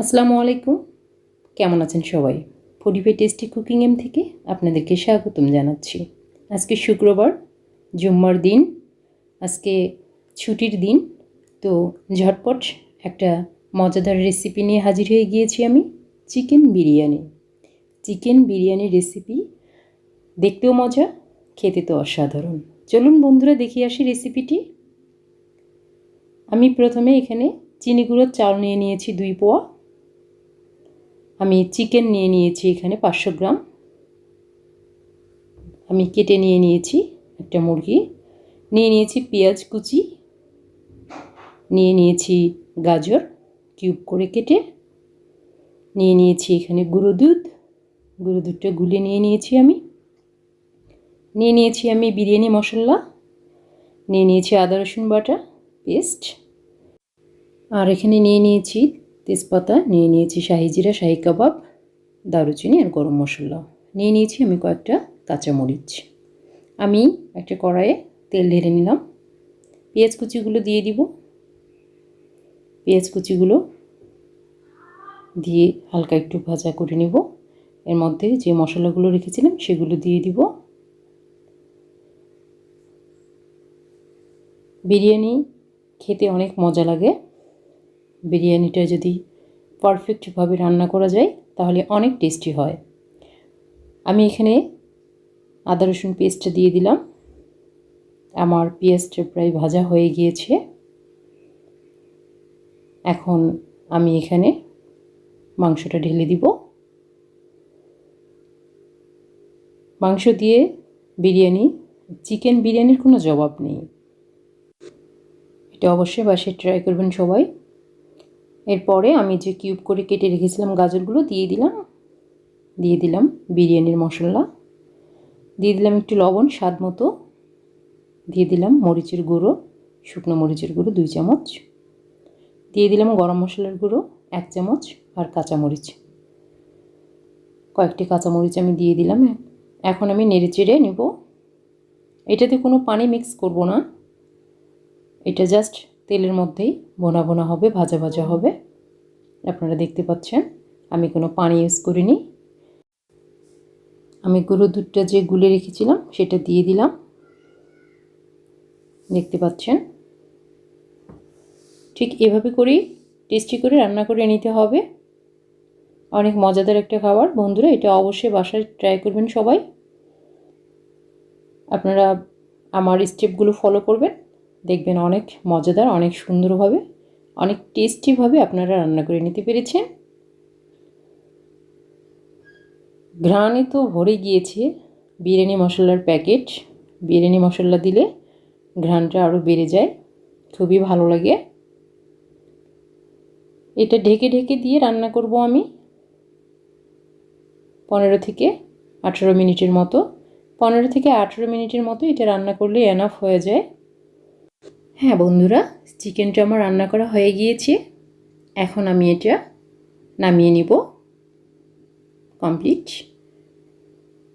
আসসালামু আলাইকুম। কেমন আছেন সবাই? ফুডিপে টেস্টি কুকিং এম থেকে আপনাদেরকে স্বাগতম জানাচ্ছি। আজকে শুক্রবার, জুম্মার দিন, আজকে ছুটির দিন, তো ঝটপট একটা মজাদার রেসিপি নিয়ে হাজির হয়ে গিয়েছি আমি, chicken biryani. Chicken biryani recipe দেখতেও মজা, খেতে তো অসাধারণ। চলুন বন্ধুরা দেখি আসি রেসিপিটি আমি প্রথমে এখানে চিনি গুঁড়োর চাল নিয়ে নিয়েছি দুই পোয়া। আমি চিকেন নিয়ে নিয়েছি এখানে পাঁচশো গ্রাম। আমি কেটে নিয়ে নিয়েছি একটা মুরগি। নিয়ে নিয়েছি পেঁয়াজ কুচি। নিয়ে নিয়েছি গাজর কিউব করে কেটে। নিয়ে নিয়েছি এখানে গুঁড়ো দুধ। গুঁড়ো দুধটা গুলে নিয়ে নিয়েছি আমি। নিয়ে নিয়েছি আমি বিরিয়ানি মশলা। নিয়ে নিয়েছি আদা রসুন বাটা পেস্ট আর এখানে নিয়ে নিয়েছি তেজপাতা, নিয়ে নিয়েছি শাহি জিরা, শাহি কাবাব, দারুচিনি আর গরম মশলা। নিয়ে নিয়েছি আমি কয়েকটা কাঁচামরিচ। আমি একটা কড়াইয়ে তেল ঢেলে নিলাম। পেঁয়াজ কুচিগুলো দিয়ে দিব। পেঁয়াজ কুচিগুলো দিয়ে হালকা একটু ভাজা করে নেব। এর মধ্যে যে মশলাগুলো রেখেছিলাম সেগুলো দিয়ে দিব। বিরিয়ানি খেতে অনেক মজা লাগে। বিরিয়ানিটা যদি পারফেক্টভাবে রান্না করা যায়, তাহলে অনেক টেস্টি হয়। আমি এখানে আদা রসুন পেস্টটা দিয়ে দিলাম। আমার পেঁয়াজটা প্রায় ভাজা হয়ে গিয়েছে। এখন আমি এখানে মাংসটা ঢেলে দিব। মাংস দিয়ে বিরিয়ানি, চিকেন বিরিয়ানির কোনো জবাব নেই। এটা অবশ্যই বাসায় ট্রাই করবেন সবাই। এরপরে আমি যে কিউব করে কেটে রেখেছিলাম গাজরগুলো, দিয়ে দিলাম দিয়ে দিলাম বিরিয়ানির মশলা। দিয়ে দিলাম একটু লবণ, স্বাদ মতো। দিয়ে দিলাম মরিচের গুঁড়ো, শুকনো মরিচের গুঁড়ো দুই চামচ। দিয়ে দিলাম গরম মশলার গুঁড়ো এক চামচ আর কাঁচামরিচ কয়েকটি কাঁচামরিচ আমি দিয়ে দিলাম। এখন আমি নেড়ে চেড়ে নেব। এটাতে কোনো পানি মিক্স করব না। এটা জাস্ট তেলের মধ্যেই বোনা বোনা হবে, ভাজা ভাজা হবে। আপনারা দেখতে পাচ্ছেন, আমি কোনো পানি ইউজ করিনি। আমি গুঁড়ো দুধটা যে গুলে রেখেছিলাম, সেটা দিয়ে দিলাম। দেখতে পাচ্ছেন, ঠিক এভাবে করেই টেস্টি করে রান্না করে নিতে হবে। অনেক মজাদার একটা খাবার। বন্ধুরা, এটা অবশ্যই বাসায় ট্রাই করবেন সবাই। আপনারা আমার স্টেপগুলো ফলো করবেন। দেখবেন অনেক মজাদার, অনেক সুন্দরভাবে, অনেক টেস্টিভাবে আপনারা রান্না করে নিতে পেরেছেন। ঘ্রাণে তো ভরে গিয়েছে বিরিয়ানি মশলার প্যাকেট। বিরিয়ানি মশলা দিলে ঘ্রাণটা আরও বেড়ে যায়। খুবই ভালো লাগে। এটা ঢেকে ঢেকে দিয়ে রান্না করব আমি। পনেরো থেকে আঠেরো মিনিটের মতো, পনেরো থেকে আঠেরো মিনিটের মতো এটা রান্না করলে এনাফ হয়ে যায়। হ্যাঁ বন্ধুরা, চিকেনটা আমার রান্না করা হয়ে গিয়েছে। এখন আমি এটা নামিয়ে নিব। কমপ্লিট।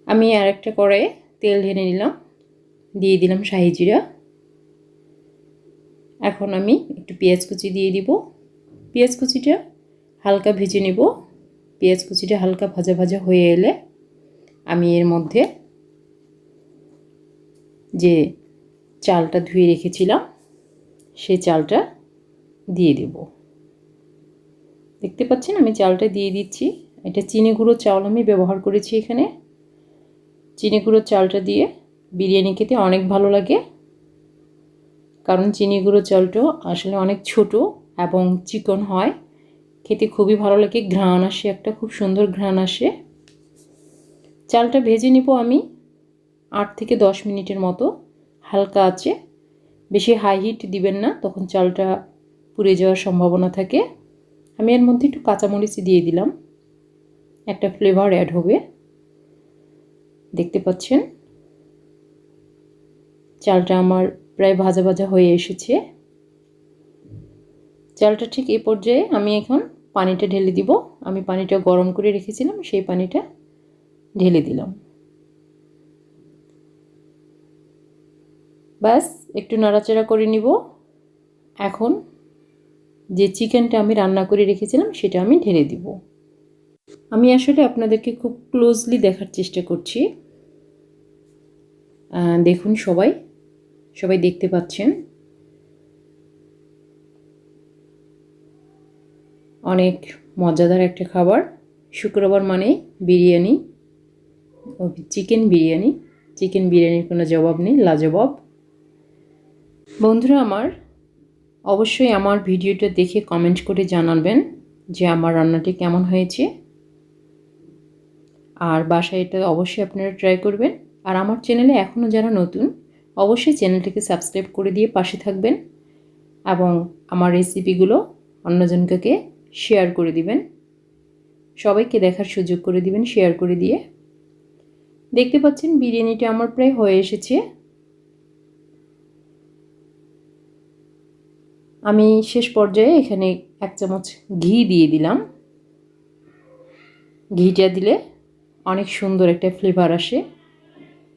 আমি আর একটা কড়াইয়ে তেল ঢেলে নিলাম। দিয়ে দিলাম শাহি জিরা। এখন আমি একটু পেঁয়াজ কুচি দিয়ে দিব। পেঁয়াজ কুচিটা হালকা ভেজে নেব। পেঁয়াজ কুচিটা হালকা ভাজা ভাজা হয়ে এলে আমি এর মধ্যে যে চালটা ধুয়ে রেখেছিলাম সেই চালটা দিয়ে দেব। দেখতে পাচ্ছেন আমি চালটা দিয়ে দিচ্ছি। এটা চিনি গুঁড়ো চাল আমি ব্যবহার করেছি এখানে। চিনি গুঁড়োর চালটা দিয়ে বিরিয়ানি খেতে অনেক ভালো লাগে। কারণ চিনি গুঁড়ো চালটা আসলে অনেক ছোট এবং চিকন হয়। খেতে খুবই ভালো লাগে, ঘ্রাণ আসে একটা, খুব সুন্দর ঘ্রাণ আসে। চালটা ভেজে নিব আমি আট থেকে দশ মিনিটের মতো, হালকা আছে। বেশি হাই হিট দিবেন না, তখন চালটা পুড়ে যাওয়ার সম্ভাবনা থাকে। আমি এর মধ্যে একটু কাঁচামরিচ দিয়ে দিলাম। একটা ফ্লেভার অ্যাড হবে। দেখতে পাচ্ছেন? চালটা আমার প্রায় ভাজা ভাজা হয়ে এসেছে। চালটা ঠিক এই পর্যায়ে আমি এখন পানিটা ঢেলে দিব। আমি পানিটা গরম করে রেখেছিলাম, সেই পানিটা ঢেলে দিলাম। ব্যাস। একটু নাড়াচাড়া করে নিব। এখন যে চিকেনটা আমি রান্না করে রেখেছিলাম সেটা আমি ঢেলে দিব। আমি আসলে আপনাদেরকে খুব ক্লোজলি দেখার চেষ্টা করছি। দেখুন সবাই সবাই দেখতে পাচ্ছেন? অনেক মজাদার একটা খাবার। শুক্রবার মানে বিরিয়ানি। চিকেন বিরিয়ানি। চিকেন বিরিয়ানির কোনো জবাব নেই, লাজবাব। বন্ধুরা আমার, অবশ্যই আমার ভিডিওটা দেখে কমেন্ট করে জানাবেন যে আমার রান্নাটি কেমন হয়েছে। আর বাসায় এটা অবশ্যই আপনারা ট্রাই করবেন। আর আমার চ্যানেলে এখনও যারা নতুন, অবশ্যই চ্যানেলটিকে সাবস্ক্রাইব করে দিয়ে পাশে থাকবেন এবং আমার রেসিপিগুলো অন্যজনকে শেয়ার করে দিবেন। সবাইকে দেখার সুযোগ করে দিবেন শেয়ার করে দিয়ে। দেখতে পাচ্ছেন, বিরিয়ানিটা আমার প্রায় হয়ে এসেছে। আমি শেষ পর্যায়ে এখানে এক চামচ ঘি দিয়ে দিলাম। ঘিটা দিলে অনেক সুন্দর একটা ফ্লেভার আসে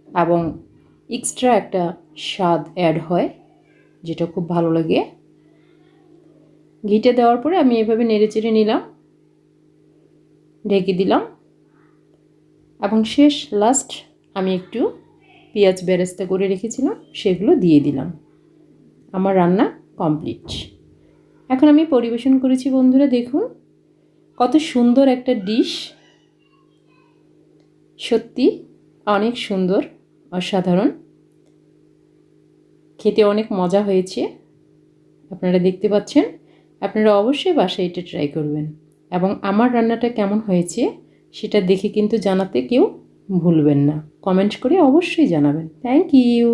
এবং এক্সট্রা একটা স্বাদ অ্যাড হয়, যেটা খুব ভালো লাগে। ঘিটা দেওয়ার পরে আমি এভাবে নেড়ে চেড়ে নিলাম, ঢেকে দিলাম এবং শেষ লাস্ট আমি একটু পেঁয়াজ বেরেস্তা করে রেখেছিলাম, সেগুলো দিয়ে দিলাম। আমার রান্না কমপ্লিট এখন আমি পরিবেশন করেছি, বন্ধুরা, দেখুন। কত সুন্দর একটা ডিশ সত্যি অনেক সুন্দর, অসাধারণ। খেতে অনেক মজা হয়েছে। আপনারা দেখতে পাচ্ছেন, আপনারা অবশ্যই বাসায় এটা ট্রাই করবেন। এবং আমার রান্নাটা কেমন হয়েছে, সেটা দেখে কিন্তু জানাতে কেউ ভুলবেন না। কমেন্ট করে অবশ্যই জানাবেন। Thank you